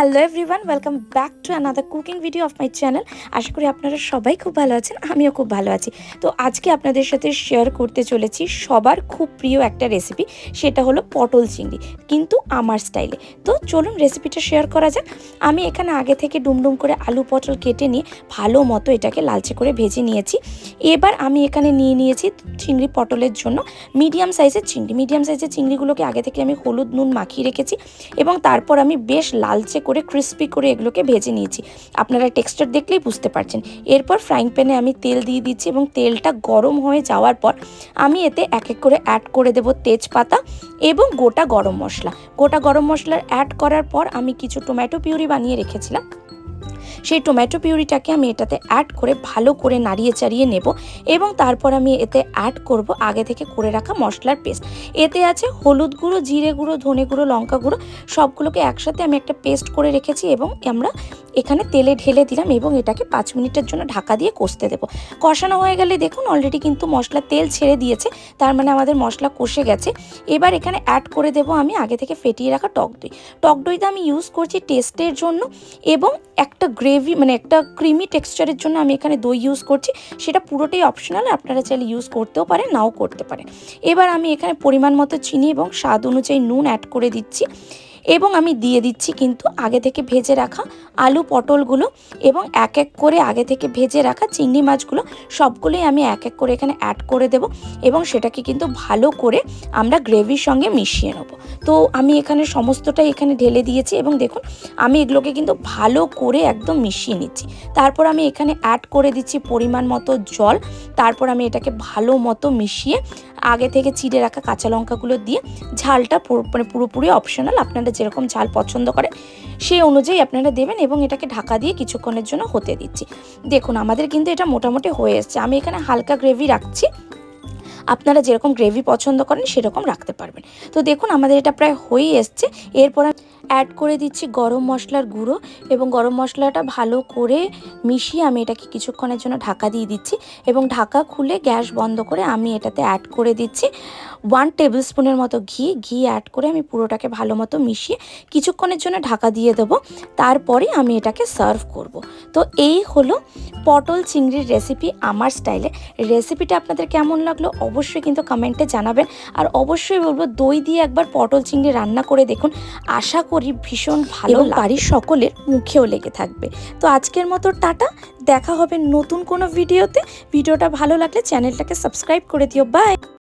Hello everyone welcome back to another cooking video of my channel আশা করি আপনারা সবাই খুব ভালো আছেন, আমিও খুব ভালো আছি। তো আজকে আপনাদের সাথে শেয়ার করতে চলেছি সবার খুব প্রিয় একটা রেসিপি সেটা হলো পটল চিংড়ি, কিন্তু আমার স্টাইলে তো চলুন রেসিপিটা শেয়ার করা যাক। আমি এখানে আগে থেকে ডুমডুম করে আলু পটল কেটে নিয়ে ভালো মতো এটাকে লালচে করে ভেজে নিয়েছি। এবার আমি এখানে নিয়ে নিয়েছি চিংড়ি পটলের জন্য মিডিয়াম সাইজের চিংড়ি। মিডিয়াম সাইজের চিংড়িগুলোকে আগে থেকে আমি হলুদ, নুন মাখিয়ে রেখেছি এবং তারপর আমি বেশ লালচে করে ক্রিস্পি করে এগুলোকে ভেজে নিয়েছি। আপনারা টেক্সচার দেখলেই বুঝতে পারছেন। এরপর ফ্রাইং প্যানে আমি তেল দিয়ে দিচ্ছি এবং তেলটা গরম হয়ে যাওয়ার পর আমি এতে এক এক করে অ্যাড করে দেব তেজপাতা এবং গোটা গরম মশলা। গোটা গরম মশলার অ্যাড করার পর আমি কিছু টমেটো পিউরি বানিয়ে রেখেছিলাম। সেই টমেটো পিউরিটাকে আমি এটাতে অ্যাড করে ভালো করে নাড়িয়ে চাড়িয়ে নেব এবং তারপর আমি এতে অ্যাড করব আগে থেকে করে রাখা মশলার পেস্ট এতে আছে হলুদ গুঁড়ো, জিরে গুঁড়ো, ধনে গুঁড়ো, লঙ্কা গুঁড়ো, সবগুলোকে একসাথে আমি একটা পেস্ট করে রেখেছি এবং আমরা এখানে তেলে ঢেলে দিলাম এবং এটাকে পাঁচ মিনিটের জন্য ঢাকা দিয়ে কষতে দেবো। কষানো হয়ে গেলে দেখুন অলরেডি কিন্তু মশলা তেল ছেড়ে দিয়েছে, তার মানে আমাদের মশলা কষে গেছে। এবার এখানে অ্যাড করে দেবো আমি আগে থেকে ফেটিয়ে রাখা টক দই। টক দইটা আমি ইউজ করছি টেস্টের জন্য এবং একটা গ্রেভি মানে একটা ক্রিমি টেক্সচারের জন্য আমি এখানে দই ইউজ করছি। সেটা পুরোটাই অপশনাল আপনারা চাইলে ইউজ করতেও পারেন, নাও করতে পারেন। এবার আমি এখানে পরিমাণ মতো চিনি এবং স্বাদ অনুযায়ী নুন অ্যাড করে দিচ্ছি। এবং আমি দিয়ে দিচ্ছি কিন্তু আগে থেকে ভেজে রাখা আলু পটলগুলো এবং এক এক করে আগে থেকে ভেজে রাখা চিংড়ি মাছগুলো সবগুলোই আমি এক এক করে এখানে অ্যাড করে দেব এবং সেটাকে কিন্তু ভালো করে আমরা গ্রেভির সঙ্গে মিশিয়ে নেব। তো আমি এখানে সমস্তটাই এখানে ঢেলে দিয়েছি এবং দেখুন, আমি এগুলোকে কিন্তু ভালো করে একদম মিশিয়ে নিচ্ছি। তারপর আমি এখানে অ্যাড করে দিচ্ছি পরিমাণ মতো জল। তারপর আমি এটাকে ভালো মতো মিশিয়ে আগে থেকে চিড়ে রাখা কাঁচা লঙ্কাগুলো দিয়ে ঝালটা মানে পুরোপুরি অপশনাল আপনারা যেরকম ঝাল পছন্দ করেন, সেই অনুযায়ী আপনারা দেবেন এবং এটাকে ঢাকা দিয়ে কিছুক্ষণের জন্য হতে দিচ্ছি। দেখুন, আমাদের কিন্তু এটা মোটামুটি হয়ে এসছে। আমি এখানে হালকা গ্রেভি রাখছি। আপনারা যেরকম গ্রেভি পছন্দ করেন, সেরকম রাখতে পারবেন। তো দেখুন, আমাদের এটা প্রায় হয়েই এসছে। এরপর অ্যাড করে দিচ্ছি গরম মশলার গুঁড়ো এবং গরম মশলাটা ভালো করে মিশিয়ে আমি এটাকে কিছুক্ষণের জন্য ঢাকা দিয়ে দিচ্ছি এবং ঢাকা খুলে গ্যাস বন্ধ করে আমি এটাতে অ্যাড করে দিচ্ছি। ওয়ান টেবিল স্পুনের মতো ঘি ঘি অ্যাড করে আমি পুরোটাকে ভালো মতো মিশিয়ে কিছুক্ষণের জন্য ঢাকা দিয়ে দেবো। তারপরে আমি এটাকে সার্ভ করব। তো এই হলো পটল চিংড়ির রেসিপি আমার স্টাইলে রেসিপিটা আপনাদের কেমন লাগল অবশ্যই কিন্তু কমেন্টে জানাবেন। আর অবশ্যই বলব দই দিয়ে একবার পটল চিংড়ি রান্না করে দেখুন। আশা করি ভীষণ ভালো বাড়ির সকলের মুখেও লেগে থাকবে। তো আজকের মতো টাটা। দেখা হবে নতুন কোনো ভিডিওতে ভিডিওটা ভালো লাগলে চ্যানেলটাকে সাবস্ক্রাইব করে দিও। বাই